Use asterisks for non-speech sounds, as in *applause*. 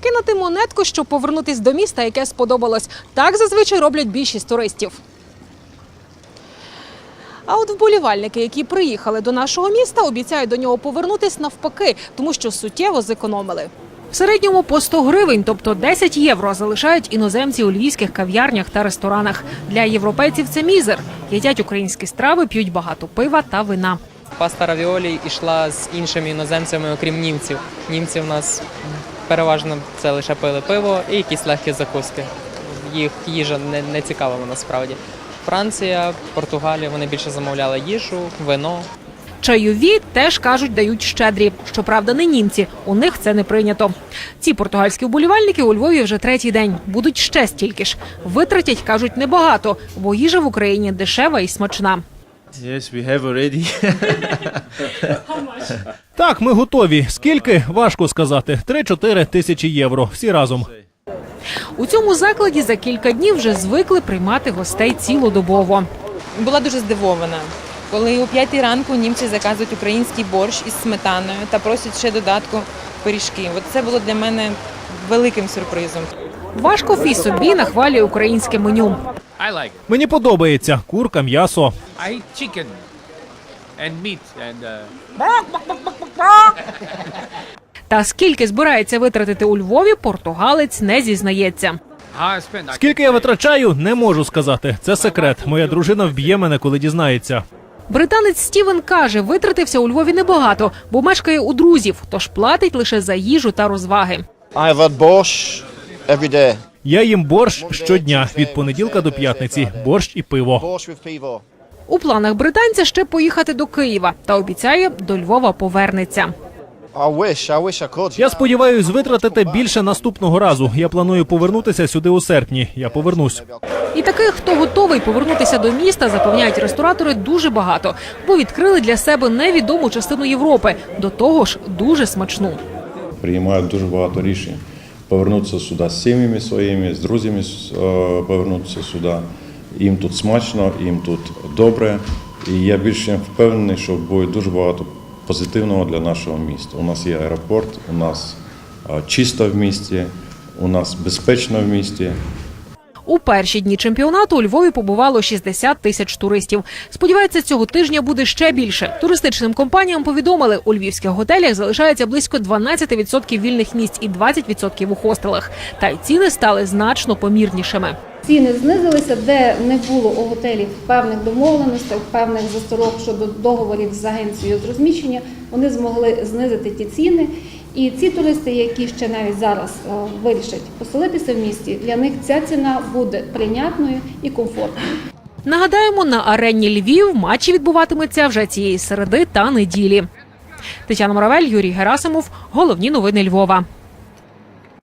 кинути монетку, щоб повернутись до міста, яке сподобалось. Так зазвичай роблять більшість туристів. А от вболівальники, які приїхали до нашого міста, обіцяють до нього повернутись навпаки, тому що суттєво зекономили. В середньому по 100 гривень, тобто 10 євро, залишають іноземці у львівських кав'ярнях та ресторанах. Для європейців це мізер. Їдять українські страви, п'ють багато пива та вина. Паста равіолі йшла з іншими іноземцями, окрім німців. Німці в нас переважно це лише пили пиво і якісь легкі закуски. Їх їжа не, не цікава насправді. Франція, Португалія вони більше замовляли їжу, вино. Чайові теж кажуть, дають щедрі. Щоправда, не німці. У них це не прийнято. Ці португальські вболівальники у Львові вже третій день. Будуть ще стільки ж. Витратять, кажуть, небагато, бо їжа в Україні дешева і смачна. Yes, we have already. *laughs* Так, ми готові. Скільки важко сказати. 3-4 тисячі євро. Всі разом. У цьому закладі за кілька днів вже звикли приймати гостей цілодобово. була дуже здивована. Коли о п'ятій ранку німці заказують український борщ із сметаною та просять ще додатку пиріжки. От це було для мене великим сюрпризом. Важков і собі нахвалює українське меню. I like. Мені подобається курка, м'ясо. I eat chicken and meat and uh, *laughs* Та скільки збирається витратити у Львові, португалець не зізнається. how I spend. I Скільки я витрачаю, не можу сказати. Це секрет. Моя дружина вб'є мене, коли дізнається. Британець Стівен каже, витратився у Львові небагато, бо мешкає у друзів, тож платить лише за їжу та розваги. I have had borscht every day. Я їм борщ щодня від понеділка до п'ятниці. Борщ і пиво. У планах британця ще поїхати до Києва та обіцяє, до Львова повернеться. Я сподіваюсь витратити більше наступного разу. Я планую повернутися сюди у серпні. Я повернусь. І таких, хто готовий повернутися до міста, запевняють ресторатори дуже багато, бо відкрили для себе невідому частину Європи. До того ж, дуже смачну. приймають дуже багато рішень. Повернутися сюди з сім'ями своїми, з друзями е, повернутися сюди. Їм тут смачно, їм тут добре. І я більше впевнений, що буде дуже багато позитивного для нашого міста. У нас є аеропорт, у нас е, чисто в місті, у нас безпечно в місті. У перші дні чемпіонату у Львові побувало 60 тисяч туристів. Сподіваються, цього тижня буде ще більше. Туристичним компаніям повідомили, у львівських готелях залишається близько 12% вільних місць і 20% у хостелах. Та й ціни стали значно помірнішими. Ціни знизилися, де не було у готелів певних домовленостей, певних засторог щодо договорів з агенцією з розміщення. Вони змогли знизити ті ціни. І ці туристи, які ще навіть зараз е, вирішать поселитися в місті, для них ця ціна буде прийнятною і комфортною. Нагадаємо, на арені Львів матчі відбуватимуться вже цієї середи та неділі. Тетяна Моравель, Юрій Герасимов. Головні новини Львова.